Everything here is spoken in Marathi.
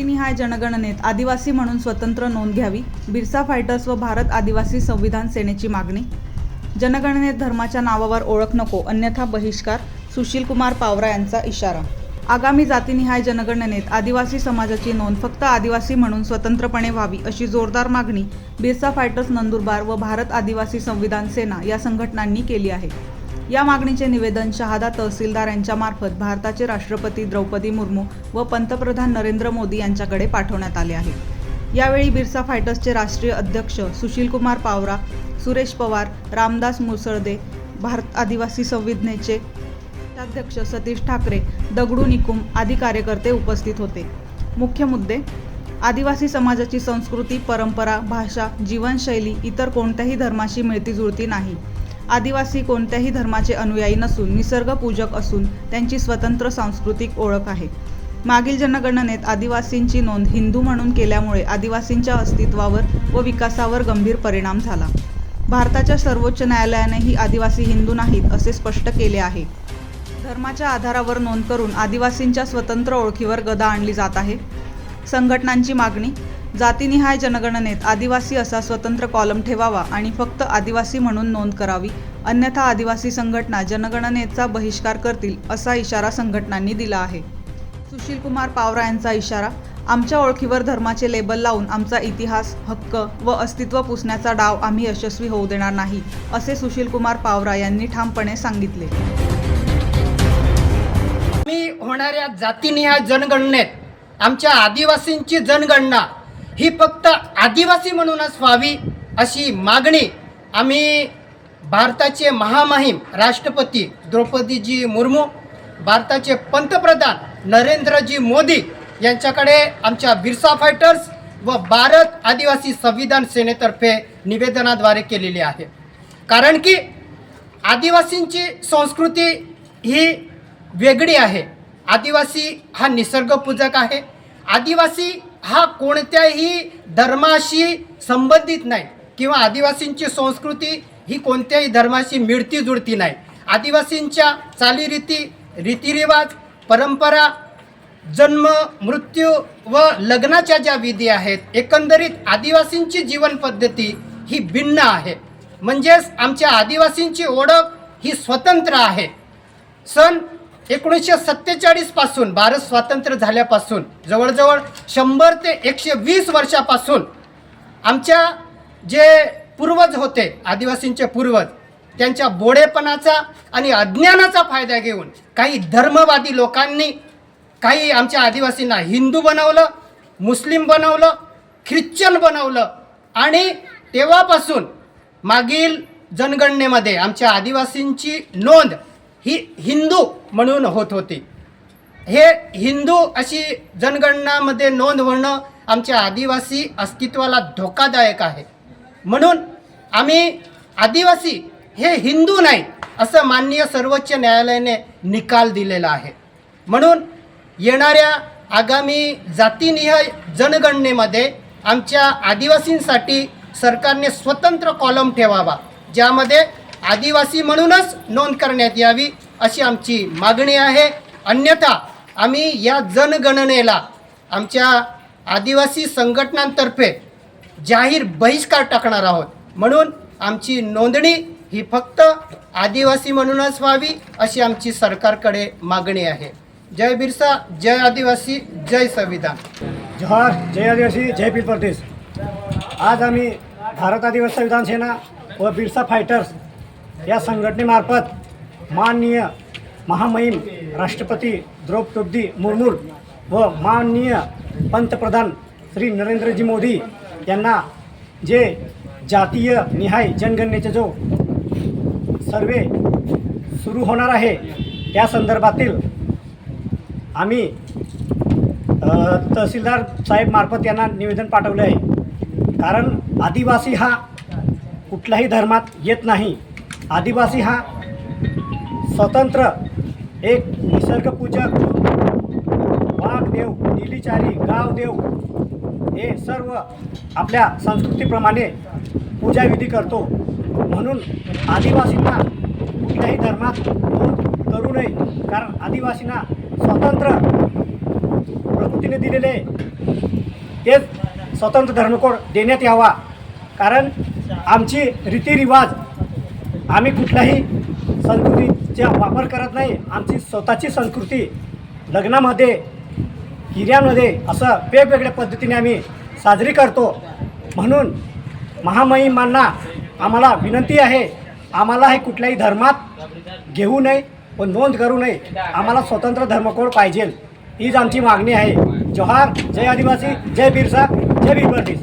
जातीनिहाय जनगणनेत आदिवासी म्हणून स्वतंत्र नोंद घ्यावी बिरसा फायटर्स व भारत आदिवासी संविधान सेनेची मागणी. जनगणनेत धर्माच्या नावावर ओळख नको अन्यथा बहिष्कार सुशीलकुमार पावरा यांचा इशारा. आगामी जातीनिहाय जनगणनेत आदिवासी समाजाची नोंद फक्त आदिवासी म्हणून स्वतंत्रपणे व्हावी अशी जोरदार मागणी बिरसा फायटर्स नंदुरबार व भारत आदिवासी संविधान सेना या संघटनांनी केली आहे. या मागणीचे निवेदन शहादा तहसीलदार यांच्यामार्फत भारताचे राष्ट्रपती द्रौपदी मुर्मू व पंतप्रधान नरेंद्र मोदी यांच्याकडे पाठवण्यात आले आहे. यावेळी बिरसा फायटर्सचे राष्ट्रीय अध्यक्ष सुशीलकुमार पावरा सुरेश पवार रामदास मुसळदे भारत आदिवासी संविधानेचे अध्यक्ष सतीश ठाकरे दगडू निकुम आदी कार्यकर्ते उपस्थित होते. मुख्य मुद्दे आदिवासी समाजाची संस्कृती परंपरा भाषा जीवनशैली इतर कोणत्याही धर्माशी मिळतीजुळती नाही. आदिवासी कोणत्याही धर्माचे अनुयायी नसून निसर्गपूजक असून त्यांची स्वतंत्र सांस्कृतिक ओळख आहे. मागील जनगणनेत आदिवासींची नोंद हिंदू म्हणून केल्यामुळे आदिवासींच्या अस्तित्वावर व विकासावर गंभीर परिणाम झाला. भारताच्या सर्वोच्च न्यायालयानेही आदिवासी हिंदू नाहीत असे स्पष्ट केले आहे. धर्माच्या आधारावर नोंद करून आदिवासींच्या स्वतंत्र ओळखीवर गदा आणली जात आहे. संघटनांची मागणी जातीनिहाय जनगणनेत आदिवासी असा स्वतंत्र कॉलम ठेवावा आणि फक्त आदिवासी म्हणून नोंद करावी. अन्यथा आदिवासी संघटना जनगणनेचा बहिष्कार करतील असा इशारा संघटनांनी दिला आहे. सुशीलकुमार पावरा यांचा इशारा आमच्या ओळखीवर धर्माचे लेबल लावून आमचा इतिहास हक्क व अस्तित्व पुसण्याचा डाव आम्ही यशस्वी होऊ देणार नाही असे सुशीलकुमार पावरा यांनी ठामपणे सांगितले. मी होणाऱ्या जातीनिहाय जनगणनेत आमच्या आदिवासींची जनगणना ही फक्त आदिवासी म्हणूनच व्हावी अशी मागणी आम्ही भारताचे महामहिम राष्ट्रपती द्रौपदीजी मुर्मू भारताचे पंतप्रधान नरेंद्रजी मोदी यांच्याकडे आमच्या बिरसा फायटर्स व भारत आदिवासी संविधान सेनेतर्फे निवेदनाद्वारे केलेली आहे. कारण की आदिवासींची संस्कृती ही वेगळी आहे. आदिवासी हा निसर्गपूजक आहे. आदिवासी हा कोणत्याही धर्माशी संबंधित नाही किंवा आदिवासींची संस्कृती ही कोणत्याही धर्माशी मिळती जुळती नाही. आदिवासींच्या चालीरीती रीतिरिवाज परंपरा जन्म मृत्यू व लग्नाच्या ज्या विधी आहेत एकंदरीत आदिवासींची जीवनपद्धती ही भिन्न आहे. म्हणजेच आमच्या आदिवासींची ओळख ही स्वतंत्र आहे. सन एकोणीसशे सत्तेचाळीसपासून भारत स्वातंत्र्य झाल्यापासून जवळजवळ शंभर ते एकशे वीस वर्षापासून आमच्या जे पूर्वज होते आदिवासींचे पूर्वज त्यांच्या बोडेपणाचा आणि अज्ञानाचा फायदा घेऊन काही धर्मवादी लोकांनी काही आमच्या आदिवासींना हिंदू बनवलं मुस्लिम बनवलं ख्रिश्चन बनवलं आणि तेव्हापासून मागील जनगणनेमध्ये आमच्या आदिवासींची नोंद ही हिंदू म्हणून होत होती. हे हिंदू अशी जनगणनामध्ये नोंद होणं आमच्या आदिवासी अस्तित्वाला धोकादायक आहे. म्हणून आम्ही आदिवासी हे हिंदू नाही असं माननीय सर्वोच्च न्यायालयाने निकाल दिलेला आहे. म्हणून येणाऱ्या आगामी जातीनिहाय जनगणनेमध्ये आमच्या आदिवासींसाठी सरकारने स्वतंत्र कॉलम ठेवावा. ज्यामध्ये आदिवासी म्हणूनच नोंद करण्यात यावी अशी आमची मागणी आहे. अन्यथा आम्ही या जनगणनेला आमच्या आदिवासी संघटनांतर्फे जाहीर बहिष्कार टाकणार आहोत. म्हणून आमची नोंदणी ही फक्त आदिवासी म्हणूनच व्हावी अशी आमची सरकारकडे मागणी आहे. जय बिरसा जय आदिवासी जय संविधान. जोहार जय आदिवासी जय पीर प्रदेश आज आम्ही भारत आदिवासी संविधान सेना व बिरसा फायटर्स या संघटनेमार्फत माननीय महामहिम राष्ट्रपती द्रौपदी मुर्मू व माननीय पंतप्रधान श्री नरेंद्रजी मोदी यांना जे जातीय निहाय जनगणनेचा जो सर्वे सुरू होणार आहे त्या संदर्भातील आम्ही तहसीलदार साहेब मार्फत यांना निवेदन पाठवले आहे. कारण आदिवासी हा कुठल्याही धर्मात येत नाही. आदिवासी हा स्वतंत्र एक निसर्गपूजक वाघदेव निलीचारी गावदेव हे सर्व आपल्या संस्कृतीप्रमाणे पूजाविधी करतो. म्हणून आदिवासींना कुठल्याही धर्मात नोंद करू नये कारण आदिवासींना स्वतंत्र प्रकृतीने दिलेले तेच स्वतंत्र धर्मकोड देण्यात यावा. कारण आमची रीतिरिवाज आम्ही कुठल्याही संस्कृतीचा वापर करत नाही. आमची स्वतःची संस्कृती लग्नामध्ये हिऱ्यामध्ये असं वेगवेगळ्या पद्धतीने आम्ही साजरी करतो. म्हणून महामहिमांना आम्हाला विनंती आहे आम्हाला हे कुठल्याही धर्मात घेऊ नये व नोंद करू नये. आम्हाला स्वतंत्र धर्मकोड पाहिजे. हीच आमची मागणी आहे. जोहार जय आदिवासी जय बिरसा जय बिरबर्डीस